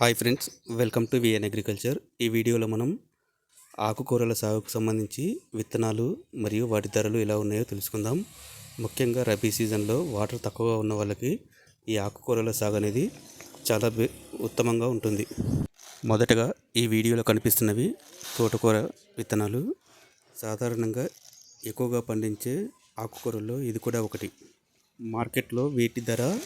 Hi friends welcome to VN agriculture. ఈ వీడియోలో మనం ఆకుకూరల సాగుకు సంబంధించి విత్తనాలు మరియు వాటి ధరలు ఎలా ఉన్నాయో తెలుసుకుందాం. ముఖ్యంగా రబీ సీజన్లో వాటర్ తక్కువగా ఉన్న వాళ్ళకి ఈ ఆకుకూరల సాగు అనేది చాలా బె- ఉత్తమంగా ఉంటుంది. మొదటగా ఈ వీడియోలో కనిపిస్తున్నవి తోటకూర విత్తనాలు. సాధారణంగా ఎక్కువగా పండించే ఆకుకూరల్లో ఇది కూడా ఒకటి. మార్కెట్లో వీటి ధర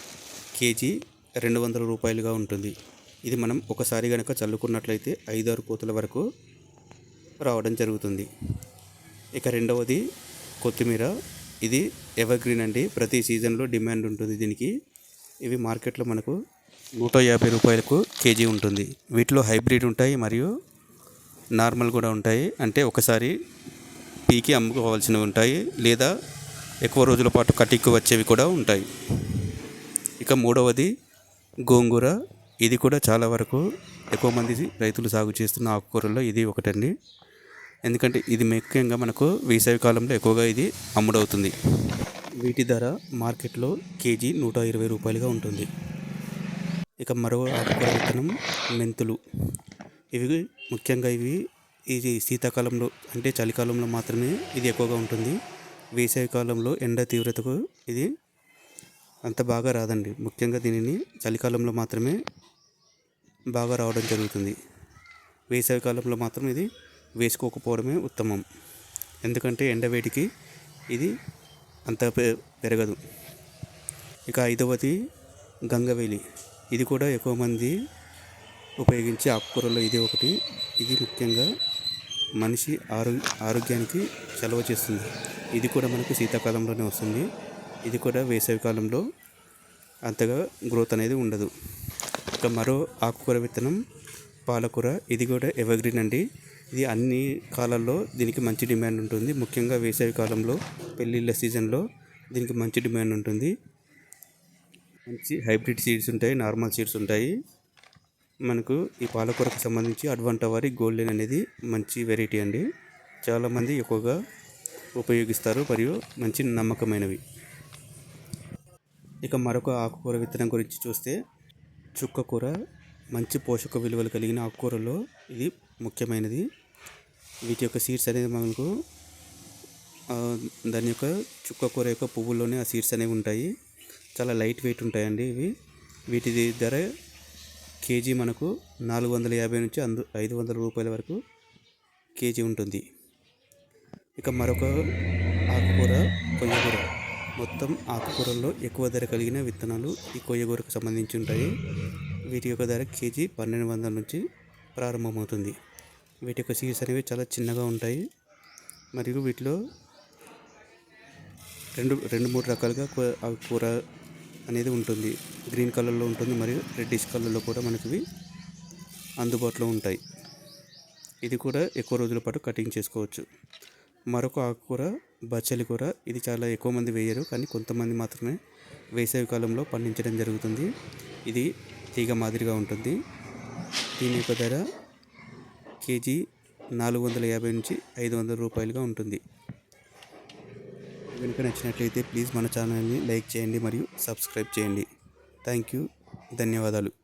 కేజీ రెండు వందల రూపాయలుగా ఉంటుంది. ఇది మనం ఒకసారి కనుక చల్లుకున్నట్లయితే ఐదారు కోతుల వరకు రావడం జరుగుతుంది. ఇక రెండవది కొత్తిమీర. ఇది ఎవర్ గ్రీన్ అండి. ప్రతి సీజన్లో డిమాండ్ ఉంటుంది దీనికి. ఇవి మార్కెట్లో మనకు నూట యాభై రూపాయలకు కేజీ ఉంటుంది. వీటిలో హైబ్రిడ్ ఉంటాయి మరియు నార్మల్ కూడా ఉంటాయి. అంటే ఒకసారి పీకి అమ్ముకోవాల్సినవి ఉంటాయి లేదా ఎక్కువ రోజుల పాటు కటిక్కు వచ్చేవి కూడా ఉంటాయి. ఇక మూడవది గోంగూర. ఇది కూడా చాలా వరకు ఎక్కువ మంది రైతులు సాగు చేస్తున్న ఆకుకూరల్లో ఇది ఒకటండి. ఎందుకంటే ఇది ముఖ్యంగా మనకు వేసవి కాలంలో ఎక్కువగా ఇది అమ్ముడవుతుంది. వీటి ధర మార్కెట్లో కేజీ నూట ఇరవై రూపాయలుగా ఉంటుంది. ఇక మరో ఆకుకూర విత్తనం మెంతులు. ఇవి ముఖ్యంగా ఇవి ఇది శీతాకాలంలో అంటే చలికాలంలో మాత్రమే ఇది ఎక్కువగా ఉంటుంది. వేసవి కాలంలో ఎండ తీవ్రతకు ఇది అంత బాగా రాదండి. ముఖ్యంగా దీనిని చలికాలంలో మాత్రమే బాగా రావడం జరుగుతుంది. వేసవి కాలంలో మాత్రం ఇది వేసుకోకపోవడమే ఉత్తమం. ఎందుకంటే ఎండవేడికి ఇది అంత పె- పెరగదు. ఇక ఐదవది గంగవేలి. ఇది కూడా ఎక్కువ మంది ఉపయోగించే ఆకుకూరలో ఇది ఒకటి. ఇది ముఖ్యంగా మనిషి ఆరో ఆరోగ్యానికి చలవ చేస్తుంది. ఇది కూడా మనకు శీతాకాలంలోనే వస్తుంది. ఇది కూడా వేసవి కాలంలో అంతగా గ్రోత్ అనేది ఉండదు. ఇక మరో ఆకుకూర విత్తనం పాలకూర. ఇది కూడా ఎవర్గ్రీన్ అండి. ఇది అన్ని కాలాల్లో దీనికి మంచి డిమాండ్ ఉంటుంది. ముఖ్యంగా వేసవి కాలంలో పెళ్ళిళ్ళ సీజన్లో దీనికి మంచి డిమాండ్ ఉంటుంది. మంచి హైబ్రిడ్ సీడ్స్ ఉంటాయి నార్మల్ సీడ్స్ ఉంటాయి. మనకు ఈ పాలకూరకు సంబంధించి అడ్వంట వారి గోల్డెన్ అనేది మంచి వెరైటీ అండి. చాలామంది ఎక్కువగా ఉపయోగిస్తారు మరియు మంచి నమ్మకమైనవి. ఇక మరొక ఆకుకూర విత్తనం గురించి చూస్తే చుక్కకూర మంచి పోషక విలువలు కలిగిన ఆకుకూరలో ఇది ముఖ్యమైనది. వీటి యొక్క సీడ్స్ అనేది మనకు దాని యొక్క చుక్కకూర యొక్క పువ్వుల్లోనే ఆ సీడ్స్ అనేవి ఉంటాయి. చాలా లైట్ వెయిట్ ఉంటాయండి ఇవి. వీటి ధర కేజీ మనకు నాలుగు వందల యాభై నుంచి అందు ఐదు వందల రూపాయల వరకు కేజీ ఉంటుంది. ఇక మరొక ఆకుకూర కొయ్యకూర మొత్తం ఆకుకూరల్లో ఎక్కువ ధర కలిగిన విత్తనాలు ఈ కొయ్యగూరకు సంబంధించి ఉంటాయి వీటి యొక్క ధర కేజీ పన్నెండు వందల నుంచి ప్రారంభమవుతుంది. వీటి యొక్క సీడ్స్ అనేవి చాలా చిన్నగా ఉంటాయి. మరియు వీటిలో రెండు రెండు మూడు రకాలుగా కూర ఆకుకూర అనేది ఉంటుంది. గ్రీన్ కలర్లో ఉంటుంది మరియు రెడ్డిష్ కలర్లో కూడా మనకి అందుబాటులో ఉంటాయి. ఇది కూడా ఎక్కువ రోజుల పాటు కటింగ్ చేసుకోవచ్చు. మరొక ఆకుకూర బచ్చలి కూర. ఇది చాలా ఎక్కువ మంది వేయరు కానీ కొంతమంది మాత్రమే వేసవి కాలంలో పండించడం జరుగుతుంది. ఇది తీగ మాదిరిగా ఉంటుంది. దీని యొక్క ధర కేజీ నాలుగు వందల యాభై నుంచి ఐదు వందల రూపాయలుగా ఉంటుంది. కనుక నచ్చినట్లయితే ప్లీజ్ మన ఛానల్ని లైక్ చేయండి మరియు సబ్స్క్రైబ్ చేయండి. Thank you. ధన్యవాదాలు.